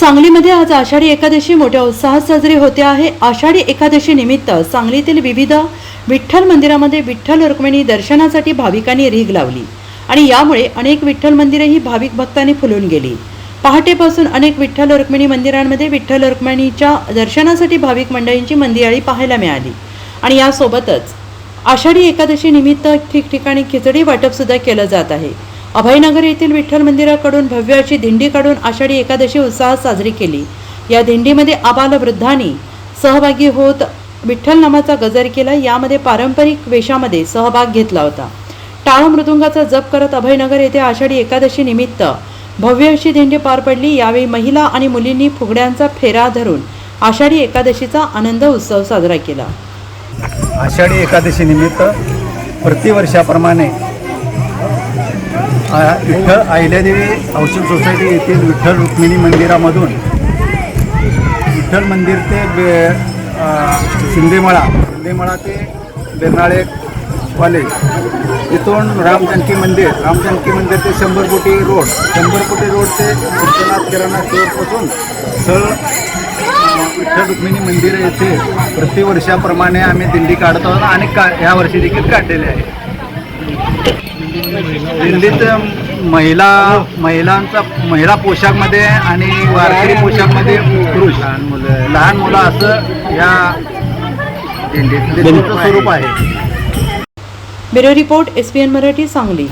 सांगलीमध्ये आज आषाढी एकादशी मोठ्या उत्साहात साजरी होते आहे. आषाढी एकादशी निमित्त सांगलीतील विविध विठ्ठल मंदिरामध्ये विठ्ठल रुक्मिणी दर्शनासाठी भाविकांनी रीघ लावली आणि यामुळे अनेक विठ्ठल मंदिरेही भाविक भक्तांनी फुलून गेली. पहाटेपासून अनेक विठ्ठल रुक्मिणी मंदिरांमध्ये विठ्ठल रुक्मिणीच्या दर्शनासाठी भाविक मंडळींची मंदिराळी पाहायला मिळाली. आणि यासोबतच आषाढी एकादशी निमित्त ठिकठिकाणी खिचडी वाटप सुद्धा केलं जात आहे. अभयनगर येथील विठ्ठल मंदिराकडून भव्य अशी दिंडी काढून आषाढी एकादशी उत्साहात साजरी केली. या दिंडीमध्ये आबाल वृद्धांनी सहभागी होत विठ्ठल नामाचा गजर केला. यामध्ये पारंपरिक वेशामध्ये सहभाग घेतला होता. टाळ मृदुंगाचा जप करत अभयनगर येथे आषाढी एकादशी निमित्त भव्य अशी दिंडी पार पडली. यावेळी महिला आणि मुलींनी फुगड्यांचा फेरा धरून आषाढी एकादशीचा आनंद उत्सव साजरा केला. आषाढी एकादशी निमित्त प्रतिवर्षाप्रमाणे विठ्ठल अहिल्यादेवी औषध सोसायटी येथील विठ्ठल रुक्मिणी मंदिरामधून विठ्ठल मंदिर ते बे शिंदेमळा शिंदेमळा ते बेनाळे कॉलेज इथून रामजानकी मंदिर रामजानकी मंदिर ते शंभर कोटी रोड शंभर कोटी रोड ते विश्वनाथ किराणा स्टोअरपासून सळ विठ्ठल रुक्मिणी मंदिर येथे प्रतिवर्षाप्रमाणे आम्ही दिंडी काढत आहोत आणि का ह्या वर्षी देखील काढलेले आहे. दिंडीत महिला महिलांचा महिला पोशाखमध्ये आणि वारकरी पोशाखमध्ये पुरुष लहान मुलं लहान मुलं असं या दिंडीचं स्वरूप आहे. Bureau report S P N Marathi Sangli.